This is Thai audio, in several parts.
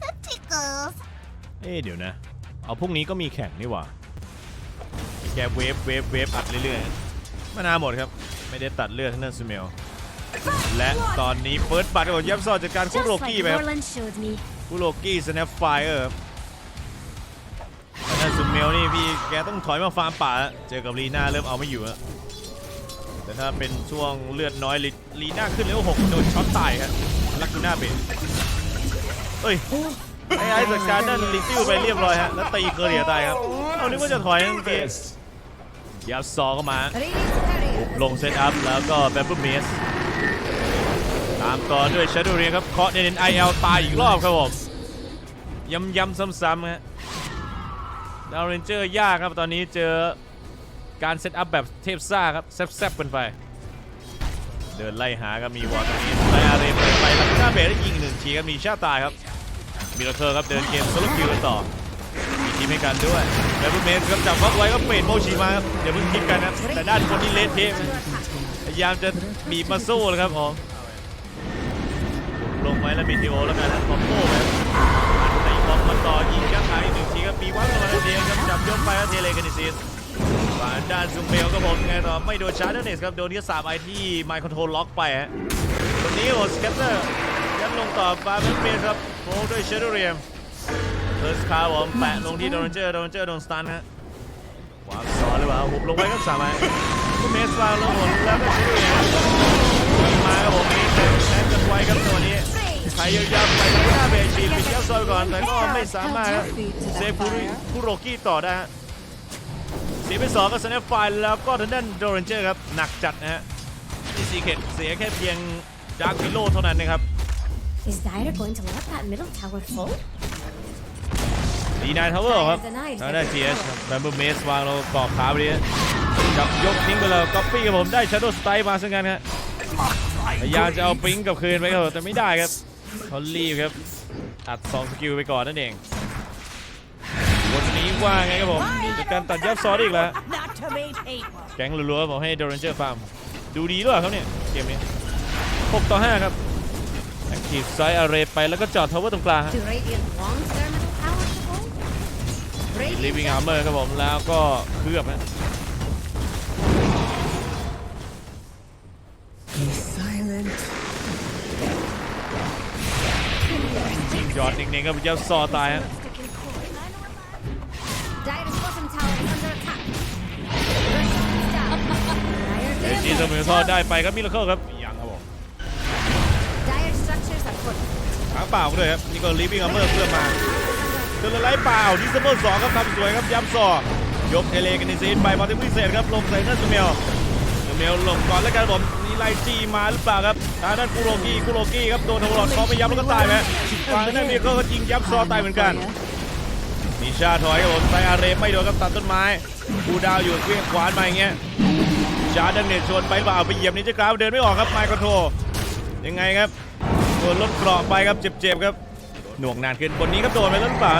That tickles. เอ๊ะเดี๋ยวนะ เอาพรุ่งนี้ก็มีแข่งนี่หว่าแกเวฟเวฟเวฟอัดเรื่อยๆมานาหมดครับ ไม่ได้ตัดเลือดทั้งนั้นซูเมล และตอนนี้เปิดบัตรของยับซอจากการคุ Just โร like กี้ไปครับ Norland showed me. คุโรกี้สแนปไฟเออร์นั่นซูเมลนี่พี่แกต้องถอยมาฟาร์มป่าแล้วเจอกับลีน่าเริ่มเอาไม่อยู่แล้ว แต่ถ้าเป็นช่วงเลือดน้อยลีลีน่าขึ้นเลเวลหกโดนช็อตตายครับลักกูน่าเบนเอ้ยไอ้ไอ้จัดการนั่นลิติ้วไปเรียบร้อยฮะแล้วตีเกอร์เรียตายครับเอานึกว่าจะถอยนั่นเกยับซอเข้ามา ลงเซตอัพแล้วก็แบมเบิลเมสตามต่อด้วยชาร์ดูเรียครับเคาะเน้นไอเอลตายอีกรอบครับผมย้ำย้ำซ้ำๆฮะดาวเรนเจอร์ยากครับตอนนี้เจอ การเซตอัพแบบเทพซ่าครับแซ่บๆกันไป เดินไล่หาครับมีวอร์ตรงนี้ไลอารนเปิดไปแล้วหน้าเบรได้ยิงหนึ่งทีครับมีชาตายครับมิราเคิลครับเดินเกมโซลคิวกันต่อมีทีมให้กันด้วยแล้วเมสครับจับวักไว้ก็เปดโมชิมาครับเดี๋ยวเพิ่งคิดกันนะแต่ด้านคนที่เละเทะพยายามจะบีบมาสู้เลยครับผมลงไว้แล้วมีทีโอแล้วกันนะคอมโบแบบในบอลมาต่อยิงยักษ์หายหนึ่งทีครับมีวัดลงมาเดียวครับจับยกไปแล้วเทเลกันดิซิส ฝ่ายด้านซูเมลก็ผมไงต่อไม่โดนชาร์เดเนสครับโดนที่สามไอที่ไมค์คอนโทรลล็อกไปฮะตรงนี้โอ้สเก็ตเตอร์ยันลงต่อบาร์เบนเมสครับโค้ด้วยเชดเรียมเฟิร์สคาร์ผมแปะลงที่โดนเจอร์โดนเจอร์โดนสตันฮะวางซ้อนหรือเปล่าหุบลงไว้ก็สามารถก็เมสวางลงหมดแล้วก็เชิลเลยมมาครับผมนี่แท็กกันไว้ครับตัวนี้ใครยาวๆไปหน้าเบชีปิดเจ้าซอยก่อนแต่ก็ไม่สามารถเซฟคุริคุโรกี้ต่อได้ฮะ สียไปสองก็สแนปไฟแล้วก็ทางด้านโดนเจอร์ครับ หนักจัดนะฮะที่ซีเคทเสียแค่เพียงดาร์ควิโลเท่านั้นนะครับ Is Dire going to let that middle tower fall? ดีนายทาวเวอร์ครับทางด้าน GS แบมเบอร์เมสวางเรากรอบขาไปดิจับยกทิ้งไปเลยก๊อปปี้กับผมได้ชาร์โดสไตล์มาซึ่งกันครับพยายามจะเอาปิงกลับคืนไปครับแต่ไม่ได้ครับเขารีบครับอัด2สกิลไปก่อนนั่นเอง วันนี้ว่าไงครับผมจากการตัดยับซอสอีกแล้ว Not to me, people. แก๊งรัวๆบอกให้โดเรนเจอร์ฟาร์มดูดีด้วยเขาเนี่ยเกมนี้6ต่อ 5 ครับแอคทีฟไซด์อาร์เรไปแล้วก็จอดทาวเวอร์ตรงกลางฮะ Do Radiant want their middle tower to fall? ลิฟ Radiant วิ่งอาร์เมอร์ครับผมแล้วก็เคลือบฮะยิงยอดนิ่งๆครับเจ้าซอตายฮะ เอ Dire จีเสมอทอดได้ไปครับมิลเคิลครับยังครับผม Dire structures are full. หางเปล่าด้วยครับนี่ก็ลิฟวิ่งอาร์เมอร์เพื่อมาเจอไล่เปล่าดิสเบอร์สองครับทำสวยครับย้ำซอยกเทเลกันในซีนไปบอลที่พิเศษครับลงใส่หน้าสเมลสเมลลงก่อนแล้วกันผมนี่ไล่จีมาหรือเปล่าครับทางด้านคุโรกี้คุโรกี้ครับโดนทวารอดคอไปย้ำแล้วก็ตายไหมทางด้านมิลเคิลก็ยิงย้ำซอตายเหมือนกันมีชาถอยครับผมไซอาเรมไม่โดนครับตัดต้นไม้กูดาวอยู่เคลื่อนขวานมาอย่างเงี้ย ชาดังเน็ตชวนไปเปล่าไปเหยียบนี่จะกราวเดินไม่ออกครับไมค์คอนโทรยังไงครับโดนลดเกราะไปครับเจ็บๆครับหน่วงนานขึ้นคนนี้ครับโดนไปแล้วหรือเปล่า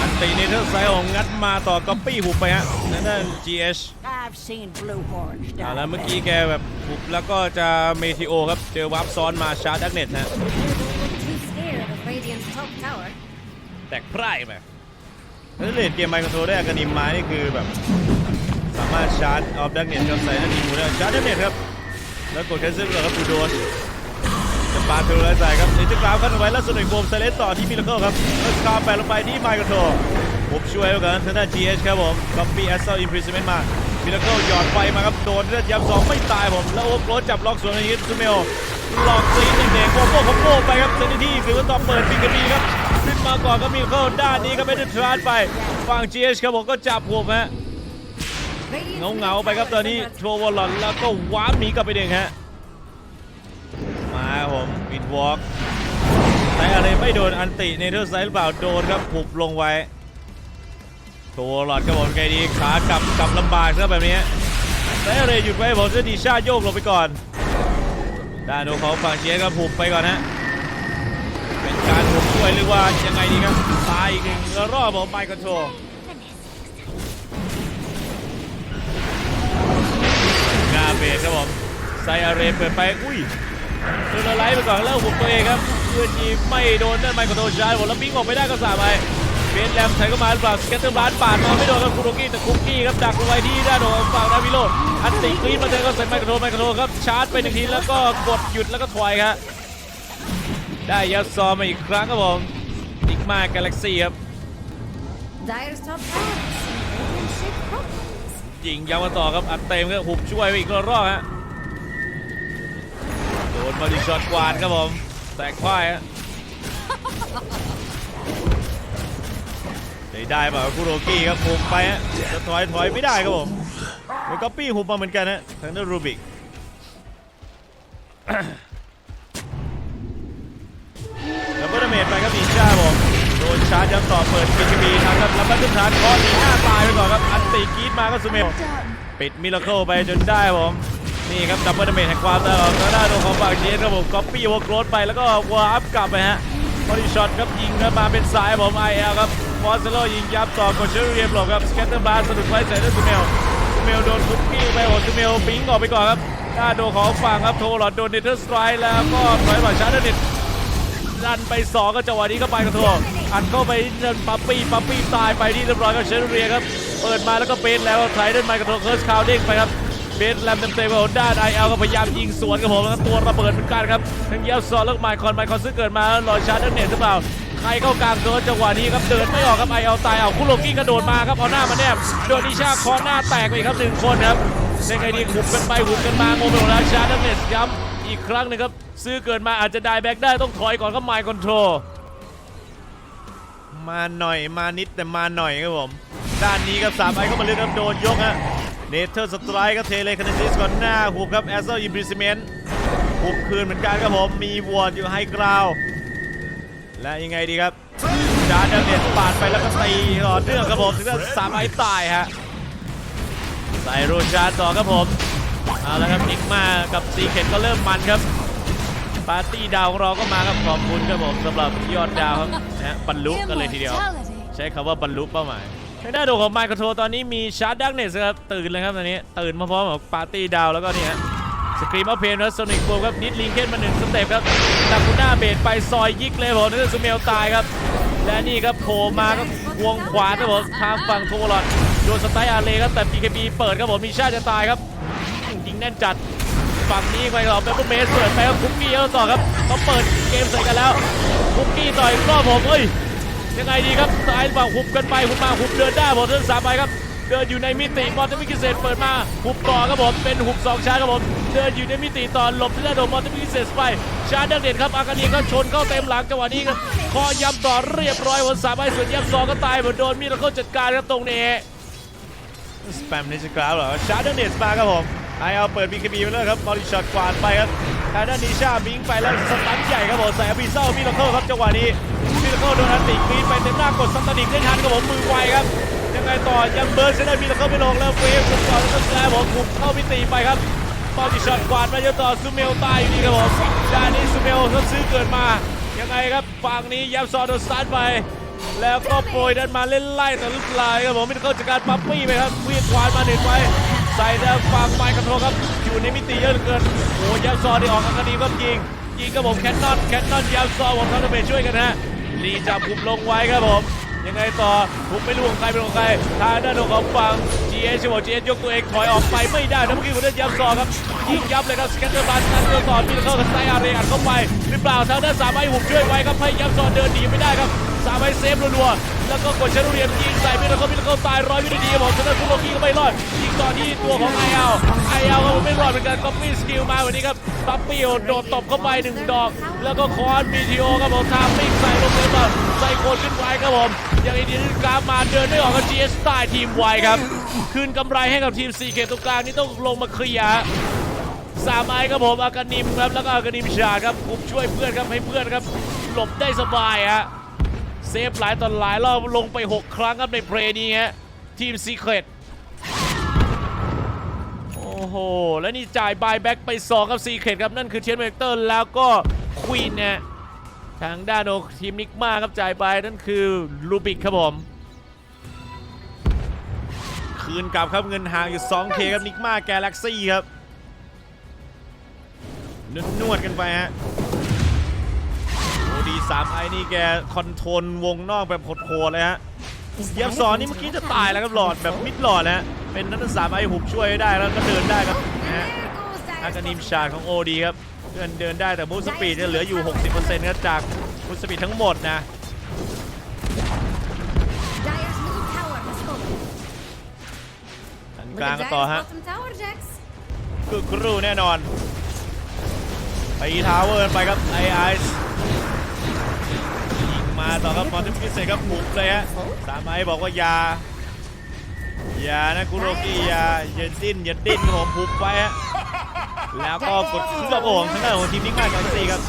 อันตีเนเธอร์ไซของงัดมาต่อก๊อปปี้หุบไปฮะนั่นนั่น GH I've seen blue horns อ่า down แล้วเมื่อกี้แกแบบหุบแล้วก็จะเมทิโอครับเจอวาร์ปซ้อนมาชาร์ดักเน็ตฮะ Too scared of Radiant's top tower. แตกพร่ายไปแล้วเลดเกมไมค์คอนโทรได้อากานิมมานี่คือแบบสามารถชาร์จออฟดักเน็ตกับใส่นาทีมูได้ชาร์จดักเน็ตครับ แล้วกดแคนเซิลก่อนครับปูโดนจะปาเทอร์ไรใส่ครับเดี๋ยวจะกราวกันไว้แล้วสนุกโบมไซเลนต่อที่มิลเคิลครับแล้วคาแปะลงไปที่ไมค์คอนโทรผมช่วยแล้วกันทางด้าน GH ครับผมก๊อปปี้แอสเซลอิมพริซเมนต์มามิลเคิลหยอดไฟมาครับโดนเลือดยับสองไม่ตายผมแล้วโอ๊คโรสจับล็อกสวนในยิปซูเมลหลอกซีนเด็กๆโกโก้คอมโบไปครับเซนที่คือว่าต้องเปิดปิงกันดีครับขึ้นมาก่อนก็มิลเคิลด้านนี้ก็ไม่ได้ทรานไปฝั่ง GH ครับผมก็จับหัวฮะ เงาเงาไปครับตอนนี้โชว์วอลลอนแล้วก็ว้าร์ปหนีกลับไปเองฮะ มาครับผมปิดวอล์กแต่อะไรไม่โดนอันติเนเธอร์ไซด์หรือเปล่าโดนครับผุบลงไว้โชว์วอลลอนครับผมไงดีขากลับกลับลำบากซะแบบนี้แต่อะไรหยุดไว้ผมจะดีชาโยกลงไปก่อนด้านโนของฝั่งเชียร์ก็ผุบไปก่อนฮะเป็นการผุบช่วยหรือว่ายังไงดีครับตายอีกหนึ่งรอบผมไมค์คอนโทร เบสครับผมไซอาเรเปิดไป อุ้ยเดินไล่ไปก่อนแล้วหุบตัวเองครับเพื่อนยีไม่โดนนั่นไมโครโทชาร์จหมดแล้วบิงออกไม่ได้ก็สาไปเบนแลมใช้เข้ามาหรือเปล่าสเก็ตเตอร์บาร์ปาดมาไม่โดนครับคุโรกี้แต่คุกกี้ครับดักลงไปที่ด้านของฝั่งนาวิโรจน์อันติกรีดมาเจอก็ใส่ไมโครโทไมโครโทครับชาร์จไปหนึ่งทีแล้วก็กดหยุดแล้วก็ถอยครับได้ยัดซอมมาอีกครั้งครับผมนิกมากาแล็กซี่ครับ Dire's top barracks. ยิงยาวมาต่อครับอัดเต็มครับหุบช่วยไปอีกรอบฮะโดนมาดิช็อตกวาดครับผมแตกควายฮะได้ได้ป่าคุโรกี้ครับหุบไปฮะจะถอยถอยไม่ได้ครับผมแล้วก็ปี้หุบมาเหมือนกันฮะทางด้านรูบิกแล้วก็ดาเมจไปาร์จย้ำต่อเปิด BKB ทางครับแล้วบัตเทิลชาร์จคอนีหน้าตายไปก่อนครับอันติกีดมาก็ซูเมลปิดมิราเคิลไปจนได้ผมนี่ครับดับเบิลดาเมจแห่งความตลอดทางด้านของฝั่งเชียร์ครับผมก๊อปปี้วอลโกรดไปแล้วก็วาร์ปกลับไปฮะบอดี้ช็อตครับยิงครับมาเป็นสายผมไอเอลครับฟอสเซโลยิงยับต่อกดเชอรี่เรียบหลบครับสแกตเตอร์บาร์สะดุดไว้ใส่ด้วยซูเมลซูเมลโดนคุกกี้ไปโอ้ซูเมลบิงออกไปก่อนครับหน้าโดนของฝั่งครับโทรหลอดโดนเนเธอร์สไตร์แล้วก็ถอยหลังชาร์จเน็ตดันไปสองก็จังหวะนี้ก็ไปกระโถ อัดเข้าไปนั่นปั๊ปปี้ปั๊ปปี้ตายไปที่เรียบร้อยก็เชนเรียครับ เปิดมาแล้วก็เป็นแล้วไทยเดินไปกระโถเคิร์สคาวเด้งไปครับเบสแลมเต็มเต็มของด้านไอเอลก็พยายามยิงสวนกับผมแล้วตัวระเบิดเหมือนกันครับทั้งเยียวซอนแล้วก็ไมค์คอนไมค์คอนซึ่งเกิดมาล้วรอชาร์จเน็ตหรือเปล่าใครเข้ากลางเกินจังหวะนี้ครับเดินไม่ออกครับไอเอลตายเอาคุโรกี้กระโดดมาครับเอาหน้ามาแนบโดนนิชาคอหน้าแตกไปครับหนึ่งคนครับในไงดีหุบกันไปหุบกันมางงไปหมดแล้วชาร์จเน็ตย้ำอีกครั้งหนึงครับซื้อเกิดมาอาจจะได้แบ็กได้ต้องถอยก่อนครับไมค์คอนโทร มาหน่อยมานิดแต่มาหน่อยครับผม ด้านนี้ครับสามไอเข้ามาเลือกครับโดนยกฮะเนเธอร์สไตร์ครับเทเลคาเนซิสก่อนหน้าหุบครับแอสเซอร์อิมพริสเมนต์หุบคืนเหมือนกันครับผม มีวอร์ดอยู่ไฮกราว และยังไงดีครับจาร์ดเน็ตปาดไปแล้วก็ตีต่อเนื่องครับผมถึงจะสามไอตายฮะใส่โรชาร์ต่อครับผมเอาละครับนิกมากับซีเคนก็เริ่มมันครับ ปาร์ตี้ดาวของเราก็มาครับขอบคุณครับผมสำหรับยอดดาวครับนะฮะบรรลุกันเลยทีเดียว ใช้คำว่าบรรลุเป้าหมายทางด้านของไมค์คอนโทรตอนนี้มีชาร์จดักเนสครับตื่นเลยครับตอนนี้ ตื่นมาพร้อมกับปาร์ตี้ดาวแล้วก็นี่ฮะสกรีมอัพเพนและโซนิกโบครับนิดลิงเคนมาหนึ่งสเต็ปครับดักคุน่าเบดไปซอยยิกเลยผมนั่นคือสเมลตายครับ และนี่ครับโผล่มาครับวงขวาครับผมทางฝั่งโทรลอดโดนสไตล์อาร์เลครับแต่ PKB เปิดครับผมมีชาติจะตายครับยิงแน่นจัด ฝั่งนี้ไปต่อเปเปอร์เมสเปิดไปครับคุกกี้แล้วต่อครับเขาเปิดเกมใส่กันแล้วคุกกี้ต่อยรอบผมเอ้ยยังไงดีครับซ้ายฝั่งหุบกันไปหุบมาหุบเดินได้ผมเดินสามไปครับเดินอยู่ในมิติมอเตอร์มิกิเซตเปิดมาหุบต่อครับผมเป็นหุบสองชาครับผมเดินอยู่ในมิติต่อหลบที่ด้านโดนมอเตอร์มิกิเซตไปชาร์ดักเด่นครับอากานีก็ชนเข้าเต็มหลังจังหวะนี้ครับคอย้ำต่อเรียบร้อยบนสามไปส่วนย้ำสองก็ตายหมือนโดนมีดแล้วก็จัดการครับตรงนี้สแปมนิชกราฟเหรอชาร์เดอร์เนมาครับผม ไอเอาเปิด BKB ไปเลยครับบอลช็อตกวาดไปครับทางด้านนิชาบิงไปแล้วสตันใหญ่ครับผมใส่อภิเซามิลเคิลครับจังหวะนี้มิลเคิลโดนอันติกีไปเต็มหน้ากดสตันิกได้ทันครับผมมือไวครับยังไงต่อยังเบิร์นเซนได้มิลเคิลไม่ลงแล้วเวฟคุกต่อแล้วก็แล้ผมคุกเข้ามิติไปครับบอลช็อตกวาดมาเยอะต่อซูเมลตายอยู่ดีครับผมด้านนี้ซูเมลเขาซื้อเกิดมายังไงครับฝั่งนี้ยับซอโดนสตาร์ทไปแล้วก็โปรยดินมาเล่นไล่แต่ลูกลายครับผมมิดเคิลจากการปั๊มปี้ไปครับวียดควานมาหนึ่งไป ใส่ทางฝั่งไมค์คอนโทรครับอยู่ในมิติเยอะเหลือเกินโอ้ยับซอได้ออกทางคดีก็ยิงยิงครับผมแคนนอนแคนนอนยับซอผมทำดาเมจช่วยกันฮะลีจับคุมลงไว้ครับผมยังไงต่อคุมไม่รู้ของใครเป็นของใครทางด้านของฝั่ง GS ชิว GS ยกตัวเองถอยออกไปไม่ได้นะเมื่อกี้ผมได้ยับซอครับยิงยับเลยครับสแกนเดอร์บัสนั่นเดียวต่อมิดเคิลกับไซอาร์เรอัดเข้าไปหรือเปล่าทางด้านสามไอ้ผมช่วยไว้ครับให้ยับซอเดินหนีไม่ได้ครับ สามไอเซฟรัวๆแล้วก็กดเชนเรียมยิงใส่มิลเคิลมิลเคิลตายร้อยวินาทีครับผมชนะคุโรกี้ก็ไม่รอดยิงต่อที่ตัวของไอเอลไอเอลก็ไม่รอดเหมือนกันก็มีสกิลมาวันนี้ครับปั๊บเปียวโดดตบเข้าไปหนึ่งดอก แล้วก็คอนบีทีโอครับผมทามมิ่งใส่ลงเลยมาใส่โคนขึ้นไว้ครับผมอย่างไอเดียนกราฟมาเดินไม่ออกกับจีเอสตายทีมไวครับคืนกำไรให้กับทีมซีเกตตรงกลางนี่ต้องลงมาเคลียร์สามไม้ครับผมอากานิมครับแล้วก็อากานิมชาครับผมช่วยเพื่อนครับให้เพื่อนครับหลบได้สบายฮะ เซฟหลายต่อหลายรอบลงไป 6 ครั้งครับในเพลย์นี้ฮะทีมซีเครตโอ้โห แล้วนี่จ่ายบายแบ็กไป 2 ครับซีเครตครับ นั่นคือเชนเวกเตอร์แล้วก็ควีนนะทางด้านของทีมนิกมาครับจ่ายไปนั่นคือลูบิกครับผม คืนกลับครับเงินห่างอยู่ 2K ครับนิกมาแกลเล็กซี่ครับนวดๆกันไปฮะโอ้ดี สามไอ้นี่แกคอนโทรลวงนอกแบบโหดๆเลยฮะ Is เยียบ that สอน going นี่ to เมื่อกี้ work จะ out? ตายแล้วครับหลอดแบบมิดหลอดนะฮะเป็นนักศึกษาไอ้หุบช่วยได้แล้วก็เดินได้ครับนะฮะ There goes อากา Dyer's นิม bottom ชาร์ของโอดีครับเพื่อนเดินได้แต่มูสปีดเนี่ยเหลืออยู่ 60%ครับจากมูสปีดทั้งหมดนะ Dyer's middle tower has fallen. อัน Look กลาง at กัน Dyer's ต่อฮะ bottom tower, Jax. คือกรูแน่นอนไปทาวเวอร์ไปครับไอไอซ์ยิง มาต่อครับมอนติฟิเศษครับบุกเลยฮะสามไอบอกว่ายา ยานะคุโรกิยาอย่าดิ้นอย่าดิ้นผมบุกไปฮะแล้วก็กดเครื่องโอ่งทางด้านของทีมนิกมาจากซีครับ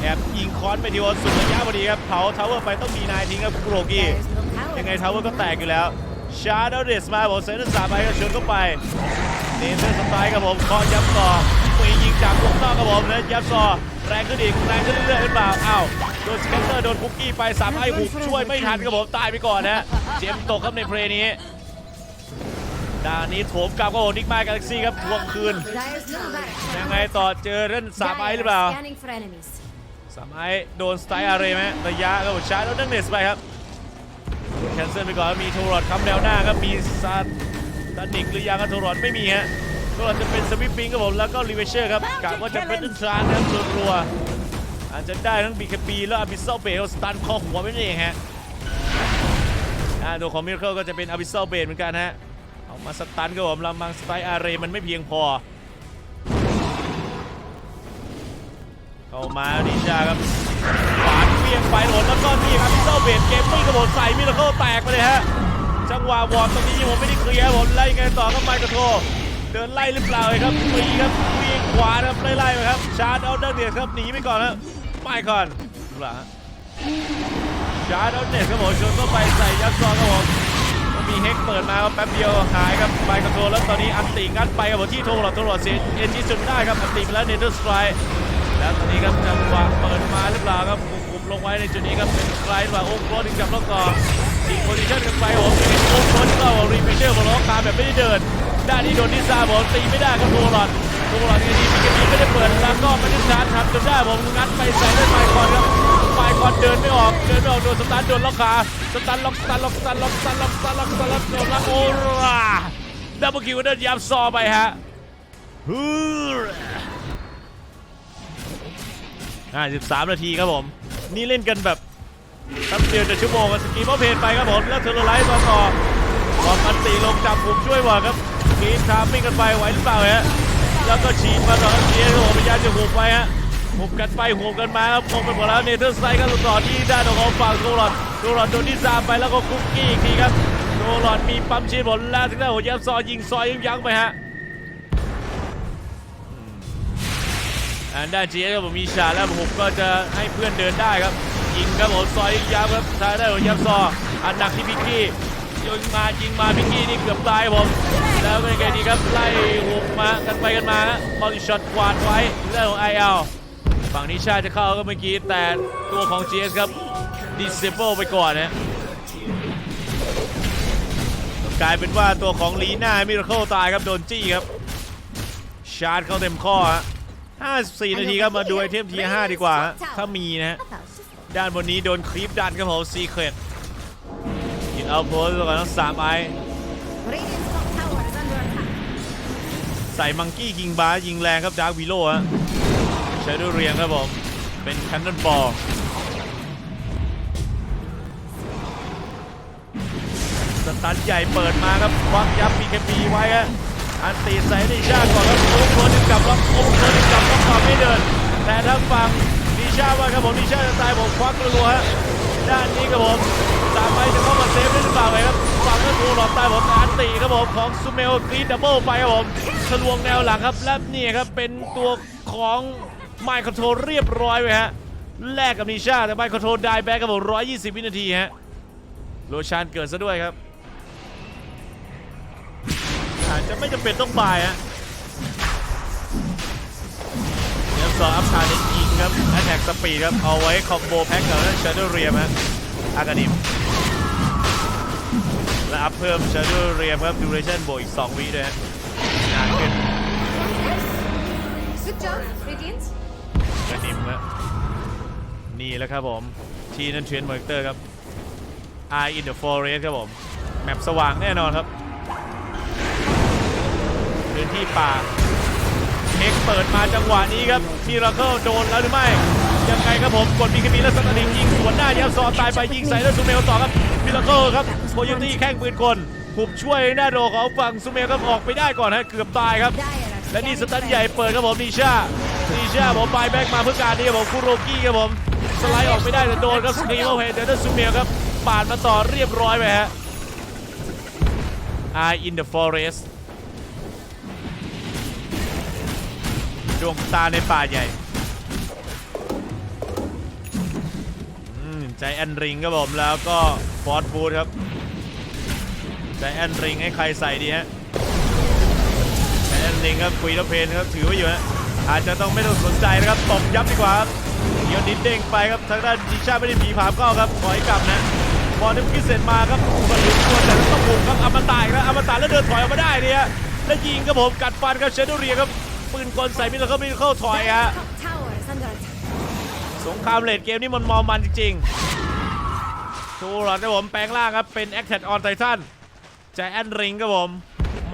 แอบยิงคอนไปทีวันสุดระยะพอดีครับเผาทาวเวอร์ไปต้องมีนายทิ้งครับคุโรกิยังไงทาวเวอร์ก็แตกอยู่แล้วชาร์ดเดสมาบอกเซนต์สามไอก็ชนเข้าไปเนเธอร์สไตล์ครับผมคาะย้ำต่อปียิงจากวงนอกครับผมนะย้ำต่อแรงขึ้นอีกแรงขึ้นเรื่อยๆหรือเปล่าอ้าว นสแกนเตอร์โดนคุกกี้ไปสามไอ้หุบช่วยไม่ทันครับผมตายไปก่อนนะเจมตกครับในเพลนี้ด้านนี้โถมกลับก็โอนิกมากาแล็กซี่ครับทวงคืน ยังไงต่อเจอเล่นสามไอ้หรือเปล่าสามไอ้โดนสไตล์อะไรไหมระยะครับผมชาร์จแล้วดังเนสไปครับแคนเซิลไปก่อนมีโทรอดคำแนวหน้าครับมีซาตันิกหรือยังครับโทรอดไม่มีฮะก็จะเป็นสวิปปิ้งครับผมแล้วก็รีเวเชอร์ครับกะว่าจะเป็นทรานนะครับรัวๆ อาจจะได้ทั้ง BKB แล้วอ b ิ s ซ a l เบลสตันคอหัวไม่เองฮะอ่าตัวของมิเคิลก็จะเป็นอ b ิ s ซ a l เบลเหมือนกันฮะ เอามาสตันครับผมลำมังสไตล์อาร์เรมันไม่เพียงพอ เข้ามาดิชาครับขวานเพียงไปโดนแล้วก็นี่ครับพิเซลเบดเกมไม่กระโดดใส่มิเคิลแตกไปเลยฮะ จังหวะวอร์มตรงนี้ผมไม่ได้เคลียร์ผมไล่ไงต่อก็ไมค์กระโทเดินไล่หรือเปล่าครับปีครับวิ่งขวาครับไล่ไล่ไปครับ ชาร์จเอาเดอร์เดียครับหนีไปก่อนครับ ไม่ก่อนดูละชาร์จเอาเน็ตครับผมชนเข้าไปใส่ยัดซองครับผมมีเฮกเปิดมาแป๊บเดียวหายครับไมค์กระโทแล้วตอนนี้อันติงัดไปครับผมที่โทรหลอดโทรหลอดเสียเอ็นจีจนได้ครับอันติไปแล้วเนเธอร์สไตร์แล้วตอนนี้ครับจังหวะเปิดมาหรือเปล่าครับคุมลงไว้ในจุดนี้ครับเป็นใครหรือเปล่าโอ้โหดึงจับแล้วต่อทีโพซิชั่นกันไปผมเป็นโค้ชคนก็รีเฟเชอร์บอลล็อกตามแบบไม่ได้เดินด้านนี้โดนดิซาบอกตีไม่ได้ครับโทร อดโทรอดทีนี้มีกนี้ไม่ได้เปิดแล้วก็ไม่ได้ชาร์จทันจนได้ผมงัดไปใส่ด้วยไมคอนครับไมคอนเดินไม่ออกเดินไม่ออกโดนสตาร์ทโดนล็อกขาสตาร์ทล็อกสตาร์ทล็อกสตาร์ทล็อกสตาร์ทล็อกสตาร์ทล็อกสตาร์ทล็อกโดนล็อกโอ้ราดับเบิลคิวเดินยับซอไปฮะฮู้53นาทีครับผม นี่เล่นกันแบบแป๊บเดียวจะชั่วโมงกันสกีมอเพนไปครับผมแล้วเทอร์ไลท์ต่อต่อบอลมันตีลงจับผมช่วยบอลครับกีนทามมิ่งกันไปไหวหรือเปล่าฮะ แล้วก็ฉีดมาต่อเชียร์ครับผมพยายามจะหุบไปฮะหุบกันไปหุบกันมาครับคงไปหมดแล้วเนเธอร์สไตล์ก็ต่อที่ด้านของฝั่งโทรอดโทรอดโดนที่ซามไปแล้วก็คุกกี้อีกทีครับโทรอดมีปั๊มชีดบอลแล้วถึงได้หัวยับซอยิงซอยยังยั้งไปฮะอันด้านเจียครับผมมีชาแล้วผมก็จะให้เพื่อนเดินได้ครับยิงครับผมซอยยับครับทายได้หัวยับซออันหนักที่พิกกี้ ยิงมายิงมาพิกกี้นี่เกือบตายผมแล้วเป็นไงดีครับไล่หุบมากันไปกันมาบอลช็อตกวาดไว้เรื่องของไอเอลฝั่งนิชาจะเข้าก็เมื่อกี้แต่ตัวของ GS ครับดิสเซเบิลไปก่อนนะกลายเป็นว่าตัวของลีน่ามิราเคิลตายครับโดนจี้ครับ ชาร์จเข้าเต็มข้อฮะ54 นาทีครับมาดูไอเทมที5ดีกว่า ถ้ามีนะด้านบนนี้โดนคลิปดันครับผมซีเครต เอาโพสก่อนทั้งสามไอใส่มังกี้ยิงบาร์ยิงแรงครับดาร์กวิโลฮะใช้ด้วยเรียงครับผม เป็นแคนนอนบอลสตันใหญ่เปิดมาครับควักยับพีเคปีไว้ฮะอันตีใส่นิชาก่อนครับโอ้โหนึงกลับล็อกโอ้โหนึงกลับล็อกก่อนไม่เดิน แต่ทางฝั่งนิชาว่าครับผมนิชาจะตายผมควักรัวฮะด้านนี้ครับผม สามใบจะเข้ามาเซฟได้หรือเปล่าไงครับฝั่งก็ถูกหลอกตายผมอันตีครับผมของซูเมลกรีดดับเบิลไปครับผมทะลวงแนวหลังครับและนี่ครับเป็นตัวของไมค์คอนโทรเรียบร้อยไปฮะแลกกับนิชาแต่ไมค์คอนโทรได้แบ็กครับผม120 วินาทีฮะโรชานเกิดซะด้วยครับอาจจะไม่จำเป็นต้องบายฮะเดี๋ยวสองอัพชาเลนยิงครับแอตแทกสปีดครับเอาไว้คอมโบแพ็กกับนั่นชาร์ดเรียมฮะอากานิม และอัพเพิ่มชาร์ดเรียมครับดูเรชั่นบวกอีก 2 วิด้วยฮะนานขึ้น Good job, Radiant. กระนิมฮะนี่แหล้วครับผมทีนันเทรนมอนิเตอร์ครับ Eye in the Forest ครับผม แมปสว่างแน่นอนครับ พื้นที่ป่าเอ็กเปิดมาจังหวะนี้ครับทีราเคิลโดนแล้วหรือไม่ ยังไงครับผม กดมีคบีแล้วสตันดิงยิงสวนหน้ายับซอตายไปยิงใส่แล้วซูเมลต่อครับมิราเคิลครับ โคโยตี้แข้งปืนกลหุบช่วยหน้าโดของฝั่งซูเมลครับออกไปได้ก่อนฮะเกือบตายครับ Dire are และนี่ส scanning ตัน for ใหญ่เปิดครับผมนิชานิชาผมบายแบ็กมาเพื่อการนี้ครับผมคุโรกี้ครับผมสไลด์ออกไม่ได้แต่โดนครับสกรีมเอาเพจเดนซูเมลครับปาดมาต่อเรียบร้อยไปฮะ Eye in the forest ดวงตาในป่าใหญ่ใจแอนริงครับผมแล้วก็ฟอร์ดบูธครับ ใจแอนริงให้ใครใส่ดีฮะแอนลิงครับคุยแล้วเพนครับถือไว้อยู่ฮะอาจจะต้องไม่ต้องสนใจนะครับตบยับดีกว่าครับเยวนิดเด้งไปครับทางด้านดิชาไม่ได้ผีผามเข้าครับถอยกลับนะพอนึกคิเสร็จมาครับก็ถึงตัวแต่ต้องบุกครับอมตะอีกแล้วอมตะแล้วเดินถอยออกมาได้เนี่ยแล้วยิงครับผมกัดฟันครับเชนโดเรียครับปืนกลใส่มิลเข้ามิลเข้าถอยฮะสงครามเลดเกมนี่มันมอมันจริงๆทูหลอดครับผมแปลงร่างครับเป็นแอคแท็ออนไททัน จแอนริงครับผม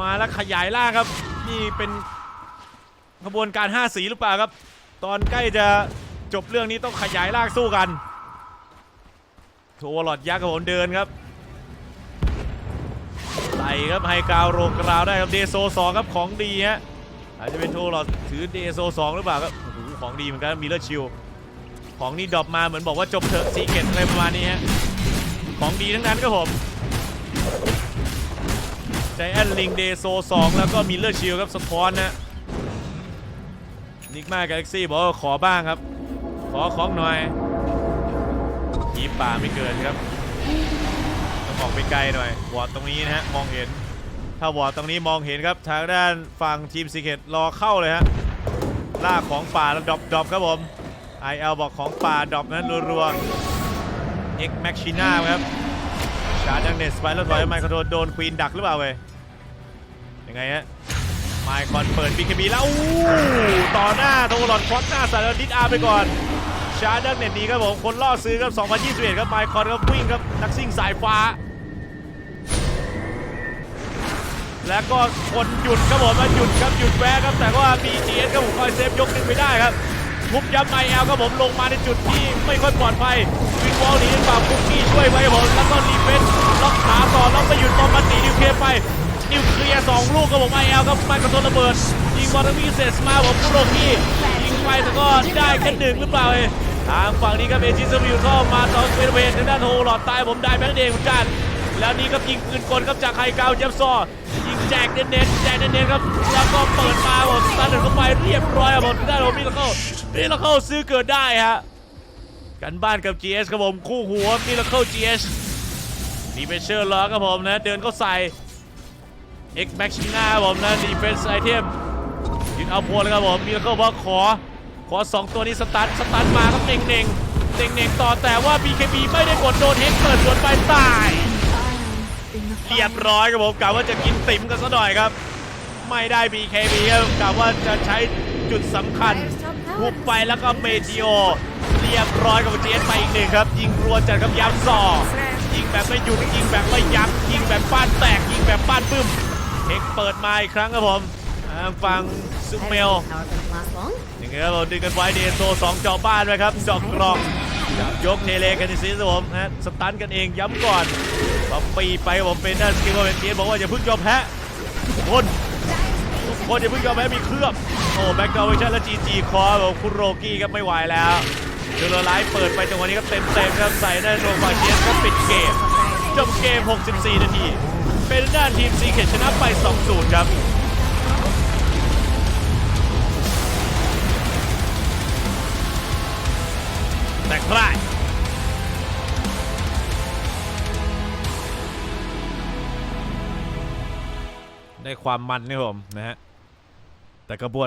มาแล้วขยายร่างครับ นี่เป็นขบวนการ 5 สีหรือเปล่าครับ ตอนใกล้จะจบเรื่องนี้ต้องขยายร่างสู้กันโทวหลอดยักษ์ครับผมเดินครับไต่ครับไฮกาวโรกราวได้ครับเดโซ2ครับของดีฮะอาจจะเป็นโทวหลอดถือเดโซ2หรือเปล่าครับโอ้โหของดีเหมือนกันมีเลอร์ชิลของนี่ดรอปมาเหมือนบอกว่าจบเถอะซีเกตอะไรประมาณนี้ฮะของดีทั้งนั้นครับผม ใจแอนลิงเดโซ2แล้วก็มีเลอร์ชิลครับสะท้อนนะนิกมากาแล็กซี่บอกว่าขอบ้างครับ ขอของหน่อยยีป่าไม่เกินครับต้องออกไปไกลหน่อยวอดตรงนี้นะฮะมองเห็น ถ้าวอดตรงนี้มองเห็นครับทางด้านฝั่งทีมซีเกตรอเข้าเลยฮะล่าของป่าแล้วดรอปดรอปครับผม IL บอกของป่าดรอปนั้นรัวๆ X Machina ครับ ชาร์จดังเนสไปแล้วถอยไมค์คอนโทรโดนควีนดักหรือเปล่าเว้ยยังไงฮะไมค์คอนเปิด BKB แล้วต่อหน้าโทรลอดควักหน้าส่แล้วดิสอาร์ไปก่อน ชาร์จดังเน็ตนี้ครับผมคนล่อซื้อครับ 2021 ครับไมค์คอนครับวิ่งครับนักซิ่งสายฟ้า แล้วก็คนหยุดครับผมมาหยุดครับหยุดแวะครับแต่ว่ามี GS ครับผมคอยเซฟยกหนึ่งไปได้ครับทุบยับไอแอลครับผมลงมาในจุดที่ไม่ค่อยปลอดภัย วินวอลหนีฝากคุกกี้ช่วยไปครับผมแล้วก็รีเฟนล็อกขาต่อแล้วไปหยุดบอมบันตีนิวเคลียร์ไปนิวเคลียร์สองลูกครับผมไอแอลครับไปกระโดนระเบิดยิงบอลทวีเซสมาผมคุโรกี้ยิงไปแต่ก็ได้แค่หนึ่งหรือเปล่าเองทางฝั่งนี้ครับเอจิสวิลเข้ามาต่อเวทเวททางด้านโฮหลอดตายผมได้แบงค์เดงเหมือนกันแล้วนี่ครับยิงปืนกลครับจากไฮกาเจมซอยิงแจกเน้นๆแจกเน้นๆครับแล้วก็เปิดมาผมสตาร์ทเข้าไปเรียบร้อยครับผมได้ผมมีแล้วเข้ามีแล้วเข้าซื้อเกิดได้ฮะ กันบ้านกับ GS ครับผม คู่หัวมีแล้วเข้า GS ดีเฟเชอร์ล้อครับผมนะ เดินเข้าใส่ X Max หน้าครับผมนะดีเฟนส์ไอเทมยิงเอาพลเลยครับผมมีแล้วเข้าบอกขอ ขอ 2 ตัวนี้สตาร์ทสตาร์ทมาครับเน่งเน่งเน่งเน่งต่อแต่ว่า BKB ไม่ได้กดโดนเฮกเปิดสวนไปตาย เรียบร้อยครับผมกะว่าจะกินติ๋มกันซะหน่อยครับ ไม่ได้ BKB ครับกะว่าจะใช้จุดสำคัญบุกไปแล้วก็เมทิโอ เรียบร้อยกับเจสไปอีกหนึ่งครับ ยิงรัวจัดกับยับซอยิงแบบไม่หยุดยิงแบบไม่ยั้งยิงแบบป้านแตกยิงแบบป้านปึ้มเฮกเปิดมาอีกครั้งครับผมทางฝั่งซุปเมลอย่างเงี้ยครับผมดึงกันไว้เดนโซสองเจาะบ้านไว้ครับเจอกกรองยกเทเลกันซิสครับผมนะสตันกันเองย้ำก่อนป๊อปปีไปผมเป็นด้านสกิลเป็นเทียนบอกว่าอย่าเพิ่งยอมแพ้คนคนอย่าเพิ่งยอมแพ้มีเครื่องโอ้แบ็กดาวเวชั่นและจีจีคอแบบคุณโรกี้ครับไม่ไหวแล้ว เดลไลท์เปิดไปจังหวะนี้ก็เต็มเต็มๆครับใส่ได้โดนฝ่ายเชียสก็ปิดเกม จบเกม 64 นาที เป็นด้านทีมซีเคชนะไป 2-0 ครับแต่ใครได้ความมันนี่ผมนะฮะแต่กระบวน